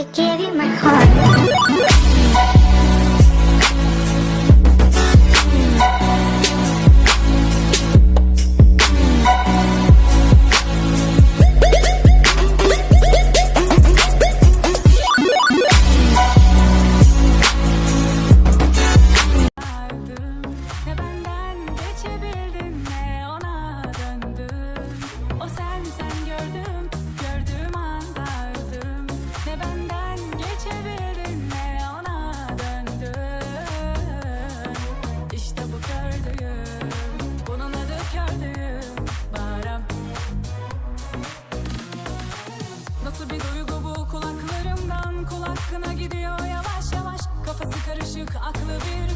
to give you my heart. Bu gördüğüm bunun adı kördüğüm Baram Nasıl bir duygu bu? Kulaklarımdan kulakına gidiyor. Yavaş yavaş Kafası karışık aklı bir